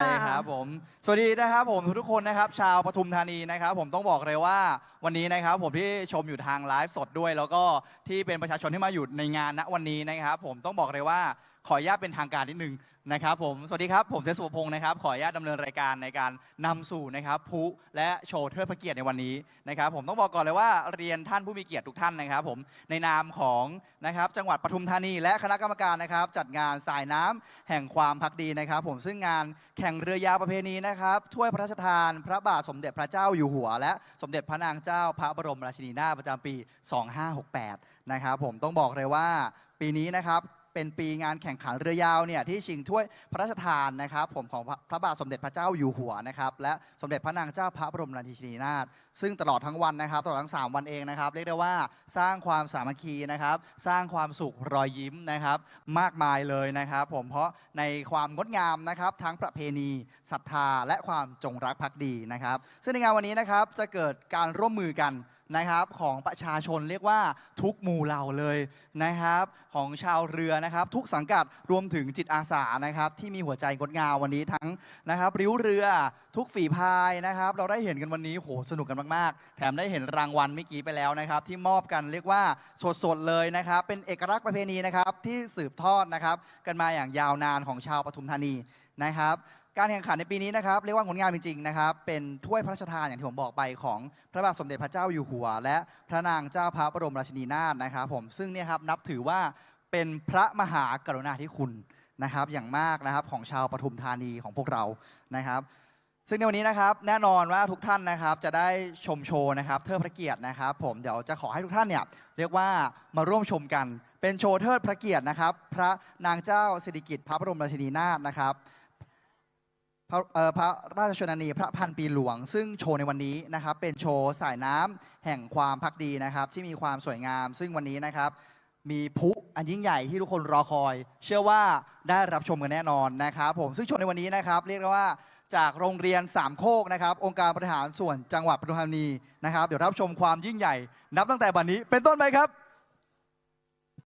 Hi. ครับผม สวัสดีนะครับผมทุกคนนะครับชาวปทุมธานีนะครับ ผมต้องบอกเลยว่าวันนี้นะครับผมที่ชมอยู่ทางไลฟ์สดด้วย แล้วก็ที่เป็นประชาชนที่มาอยู่ในงานณวันนี้นะครับ ผมต้องบอกเลยว่าขออนุญาตเป็นทางการนิดนึงนะครับผมสวัสดีครับผมเซสุพงศ์นะครับขออนุญาตดำเนินรายการในการนำสู่นะครับผู้และโชว์เทิดพระเกียรติในวันนี้นะครับผมต้องบอกก่อนเลยว่าเรียนท่านผู้มีเกียรติทุกท่านนะครับ ผมในนามของนะครับจังหวัดปทุมธานี และคณะกรรมการนะครับ จัดงานสายน้ำแห่งความพักดีนะครับ ผมซึ่งงานแข่งเรือยาวประเพณีนะครับถ้วยพระราชทาน พระบาทสมเด็จพระเจ้าอยู่หัว และสมเด็จพระนางเจ้าพระบรมราชินีนาถประจำปี 2568 นะครับผมต้องบอกเลยว่าปีนี้นะครับ เป็นปีงานแข่งขันเรือยาวเนี่ยที่ชิงถ้วยพระราชทานนะครับ ผมของพระพระบาทสมเด็จพระเจ้าอยู่หัวนะครับ และสมเด็จพระนางเจ้าพระบรมราชินีนาถซึ่งตลอดทั้งวันนะครับตลอดทั้ง 3 วันเองนะครับเรียกได้ว่าสร้างความสามัคคีนะครับ สร้างความสุขรอยยิ้มนะครับ มากมายเลยนะครับ ผมเพราะในความงดงามนะครับ ทั้งประเพณีศรัทธาและความจงรักภักดีนะครับ ซึ่งในงานวันนี้นะครับจะเกิดการร่วมมือกัน นะครับของประชาชนเรียกว่าทุกหมู่เหล่าเลยนะครับ ของชาวเรือนะครับ ทุกสังกัดรวมถึงจิตอาสานะครับ ที่มีหัวใจงดงามวันนี้ทั้งนะครับ ริ้วเรือทุกฝีพายนะครับ เราได้เห็นกันวันนี้โหสนุกกันมากๆ แถมได้เห็นรางวัลเมื่อกี้ไปแล้วนะครับ ที่มอบกันเรียกว่าสดๆเลยนะครับ เป็นเอกลักษณ์ประเพณีนะครับที่สืบทอดนะครับ กันมาอย่างยาวนานของชาวปทุมธานีนะครับ การแข่งขันในปีนี้นะครับเรียกว่างดงามจริงๆนะครับ เป็นถ้วยพระราชทานอย่างที่ผมบอกไปของพระบาทสมเด็จพระเจ้าอยู่หัว และพระนางเจ้าพระบรมราชินีนาถนะครับ ผมซึ่งเนี่ยครับนับถือว่าเป็นพระมหากรุณาธิคุณนะครับ อย่างมากนะครับของชาวปทุมธานีของพวกเรานะครับ ซึ่งในวันนี้นะครับแน่นอนว่าทุกท่านนะครับจะได้ชมโชว์นะครับเทิดพระเกียรตินะครับ ผมเดี๋ยวจะขอให้ทุกท่านเนี่ยเรียกว่ามาร่วมชมกัน เป็นโชว์เทิดพระเกียรตินะครับ พระนางเจ้าสิริกิติ์พระบรมราชินีนาถนะครับ พระพระราชชนนีพระพันปีหลวง ซึ่งโชว์ในวันนี้นะครับ เป็นโชว์สายน้ำแห่งความพักดีนะครับ ที่มีความสวยงาม ซึ่งวันนี้นะครับ มีพุอันยิ่งใหญ่ที่ทุกคนรอคอย เชื่อว่าได้รับชมกันแน่นอนนะครับ ผมซึ่งโชว์ในวันนี้นะครับ เรียกว่าจากโรงเรียนสามโคกนะครับ องค์การบริหารส่วนจังหวัดปทุมธานีนะครับ เดี๋ยวรับชมความยิ่งใหญ่ นับตั้งแต่บัดนี้เป็นต้นไปครับ